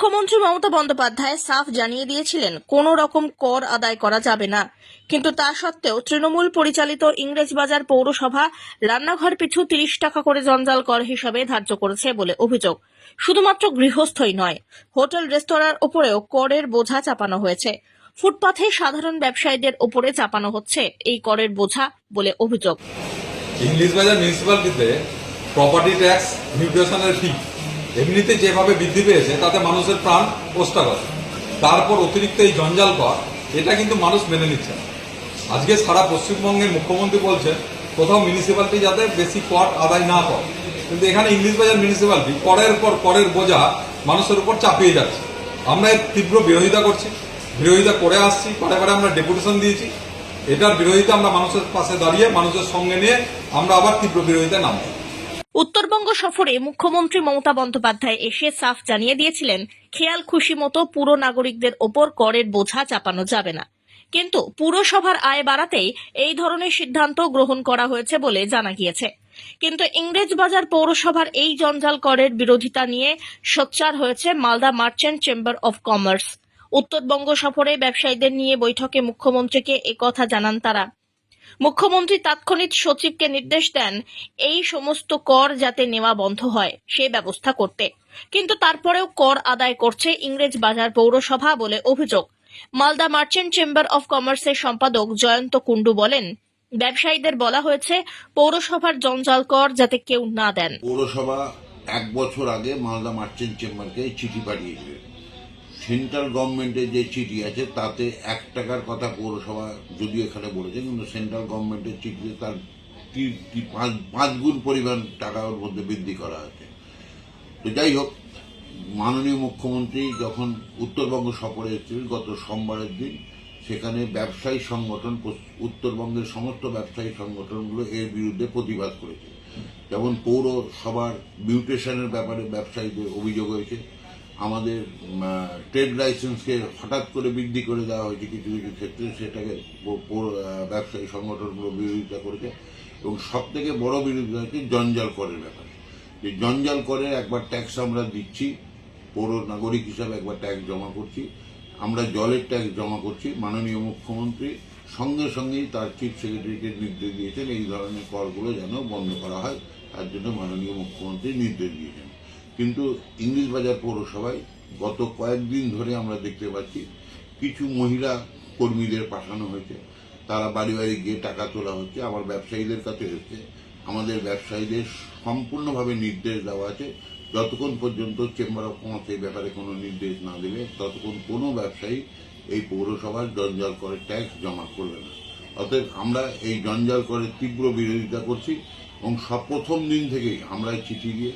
মুখ্যমন্ত্রী মমতা বন্দ্যোপাধ্যায় সাফ জানিয়ে দিয়েছিলেন, কোনো রকম কর আদায় করা যাবে না। কিন্তু তা সত্ত্বেও তৃণমূল পরিচালিত ইংরেজবাজার পৌরসভা রান্নাঘর পিছু তিরিশ টাকা করে জঞ্জাল কর হিসাবে ধার্য করেছে বলে অভিযোগ। শুধুমাত্র গৃহস্থই নয়, হোটেল, রেস্তোরাঁর ওপরেও করের বোঝা চাপানো হয়েছে। ফুটপাথে সাধারণ ব্যবসায়ীদের ওপরে চাপানো হচ্ছে এই করের বোঝা বলে অভিযোগ। ইংলিশ বাজার মিউনিসিপ্যালিটিতে প্রপার্টি ট্যাক্স মিউটেশনের ফি এমনিতে যেভাবে বৃদ্ধি পেয়েছে, তাতে মানুষের প্রাণ ওষ্ঠাগত তারপর অতিরিক্ত এই জঞ্জাল কর এটা কিন্তু মানুষ মেনে নিচ্ছে না। আজকে সারা পশ্চিমবঙ্গের মুখ্যমন্ত্রী বলছেন, কোথাও মিউনিসিপ্যালিটি যাতে বেশি কর আদায় না করে। কিন্তু এখানে ইংলিশ বাজার মিউনিসিপ্যালিটি করের পর করের বোঝা মানুষের উপর চাপিয়ে যাচ্ছে। আমরা এর তীব্র বিরোধিতা করছি। বিরোধিতা করে আসছি বারে বারে আমরা ডেপুটেশন দিয়েছি। এটার বিরোধিতা আমরা মানুষের পাশে দাঁড়িয়ে, মানুষের সঙ্গে নিয়ে আমরা আবার তীব্র বিরোধিতা নামবো। উত্তরবঙ্গ সফরে মুখ্যমন্ত্রী মমতা বন্দ্যোপাধ্যায় এসে সাফ জানিয়ে দিয়েছিলেন, খেয়াল খুশি মতো পুরো নাগরিকদের ওপর করের বোঝা চাপানো যাবে না। কিন্তু পুরসভার আয় বাড়াতেই এই ধরনের সিদ্ধান্ত গ্রহণ করা হয়েছে বলে জানা গিয়েছে। কিন্তু ইংরেজবাজার পৌরসভার এই জঞ্জাল করের বিরোধিতা নিয়ে সোচ্চার হয়েছে Malda merchant chamber of commerce. Uttarbanga সফরে ব্যবসায়ীদের নিয়ে বৈঠকে মুখ্যমন্ত্রীকে একথা জানান তারা। মুখ্যমন্ত্রী তাৎক্ষণিক সচিবকে নির্দেশ দেন, এই সমস্ত কর যাতে নেওয়া বন্ধ হয়, সে ব্যবস্থা করতে। কিন্তু তারপরেও কর আদায় করছে ইংরেজ বাজার পৌরসভা বলে অভিযোগ। মালদা মার্চেন্ট চেম্বার অব কমার্সের সম্পাদক জয়ন্ত কুণ্ডু বলেন, ব্যবসায়ীদের বলা হয়েছে, পৌরসভার জঞ্জাল কর যাতে কেউ না দেন। পৌরসভা এক বছর আগে মালদা মার্চেন্ট চেম্বারকে চিঠি পাঠিয়েছে। সেন্ট্রাল গভর্নমেন্টের যে চিঠি আছে, তাতে এক টাকার কথা পৌরসভা যদিও এখানে বলেছে, কিন্তু সেন্ট্রাল গভর্নমেন্টের চিঠিতে তার পাঁচ পাঁচ গুণ পরিমাণ টাকা ওর মধ্যে বৃদ্ধি করা আছে তো যাই হোক, মাননীয় মুখ্যমন্ত্রী যখন উত্তরবঙ্গ সফরে এসেছিলেন গত সোমবারের দিন, সেখানে ব্যবসায়ী সংগঠন, উত্তরবঙ্গের সমস্ত ব্যবসায়ী সংগঠনগুলো এর বিরুদ্ধে প্রতিবাদ করেছে। যেমন পৌরসভার বিউটেশনের ব্যাপারে ব্যবসায়ীদের অভিযোগ হয়েছে আমাদের ট্রেড লাইসেন্সকে হঠাৎ করে বৃদ্ধি করে দেওয়া হয়েছে কিছু কিছু ক্ষেত্রে, সেটাকে ব্যবসায়ী সংগঠনগুলো বিরোধিতা করেছে। এবং সব থেকে বড় বিরোধিতা হচ্ছে জঞ্জাল করের ব্যাপারে। যে জঞ্জাল করে একবার ট্যাক্স আমরা দিচ্ছি, পৌর নাগরিক হিসাবে একবার ট্যাক্স জমা করছি। আমরা জলের ট্যাক্স জমা করছি, মাননীয় মুখ্যমন্ত্রী সঙ্গে সঙ্গেই তার চিফ সেক্রেটারিকে নির্দেশ দিয়েছেন, এই ধরনের করগুলো যেন বন্ধ করা হয়। তার জন্য মাননীয় মুখ্যমন্ত্রী নির্দেশ দিয়েছেন। কিন্তু ইংলিশ বাজার পৌরসভায় গত কয়েকদিন ধরে আমরা দেখতে পাচ্ছি কিছু মহিলা কর্মীদের পাঠানো হয়েছে। তারা বাড়ি বাড়ি গিয়ে টাকা তোলা হচ্ছে, আবার ব্যবসায়ীদের কাছে হচ্ছে আমাদের ব্যবসায়ীদের সম্পূর্ণভাবে নির্দেশ দেওয়া আছে। যতক্ষণ পর্যন্ত চেম্বার অফ কমার্স এই ব্যাপারে কোনো নির্দেশ না দেবে, ততক্ষণ কোনো ব্যবসায়ী এই পৌরসভার জঞ্জাল করে ট্যাক্স জমা করবে না। অতএব আমরা এই জঞ্জাল করে তীব্র বিরোধিতা করছি এবং সব প্রথম দিন থেকেই আমরা চিঠি দিয়ে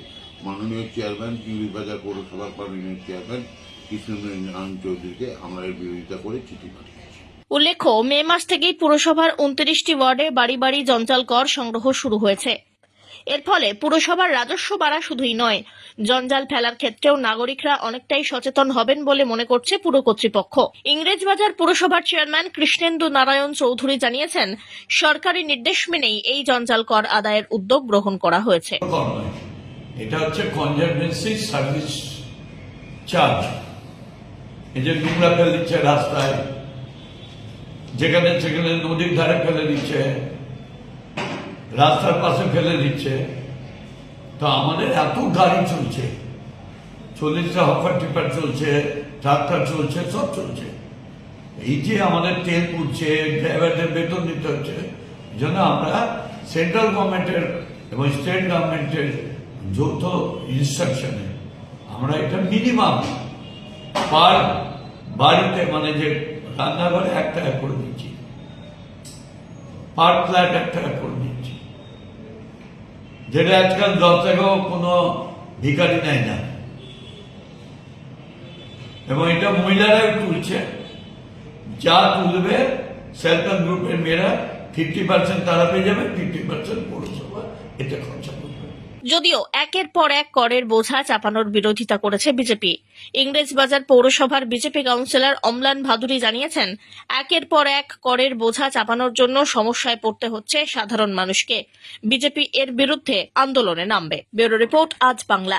মাননীয় চেয়ারম্যান ইংলিশ পৌরসভার মাননীয় চেয়ারম্যান কৃষ্ণনারায়ণ চৌধুরীকে আমরা এর বিরোধিতা করে চিঠি পাঠিয়েছি। উল্লেখ্য মে মাস থেকেই পুরসভার উনত্রিশটি ওয়ার্ডে বাড়ি বাড়ি জঞ্জাল কর সংগ্রহ শুরু হয়েছে। এর ফলে পুরসভার রাজস্ব বাড়া শুধুই নয় জঞ্জাল ফেলার ক্ষেত্রেও নাগরিকরা অনেকটাই সচেতন হবেন বলে মনে করছে পুর কর্তৃপক্ষ। ইংরেজবাজার পুরসভার চেয়ারম্যান কৃষ্ণেন্দু নারায়ণ চৌধুরী জানিয়েছেন সরকারি নির্দেশ মেনেই এই জঞ্জাল কর আদায়ের উদ্যোগ গ্রহণ করা হয়েছে। এটা হচ্ছে কনজারভেন্সি সার্ভিস চার্জ এই যে নোংরা ফেলে দিচ্ছে রাস্তায়, যেখানে সেখানে নদীর ধারে ফেলে দিচ্ছে, রাস্তার পাশে ফেলে দিচ্ছে। তো আমাদের এত গাড়ি চলছে, চল্লিশটা হকার টিপার চলছে, ট্রাক্টর চলছে, সব চলছে। এই যে আমাদের তেল পুড়ছে, ড্রাইভারদের বেতন দিতে হচ্ছে জন্য আমরা সেন্ট্রাল গভর্নমেন্টের এবং স্টেট গভর্নমেন্টের যৌথ ইনস্ট্রাকশনে আমরা এটা মিনিমাম পার বাড়িতে মানে যে রান্নাঘরে এক টাকা করে দিচ্ছি পার ফ্ল্যাট এক টাকা করে দিচ্ছি। যেটা আজকাল দশ টাকাও কোনো ভিখারি নেয় না। এবং এটা মহিলারাও তুলছে। যা তুলবে সেলফ হেল্প গ্রুপের মেয়েরা ফিফটি পার্সেন্ট তারা পেয়ে যাবে ফিফটি পার্সেন্ট পৌরসভা এটা খরচা করবে। যদিও একের পর এক করের বোঝা চাপানোর বিরোধিতা করেছে বিজেপি। ইংরেজবাজার পৌরসভার বিজেপি কাউন্সিলর অমলান ভাদুরী জানিয়েছেন, একের পর এক করের বোঝা চাপানোর জন্য সমস্যায় পড়তে হচ্ছে সাধারণ মানুষকে। বিজেপি এর বিরুদ্ধে আন্দোলনে নামবে। ব্যুরো রিপোর্ট আজ বাংলা।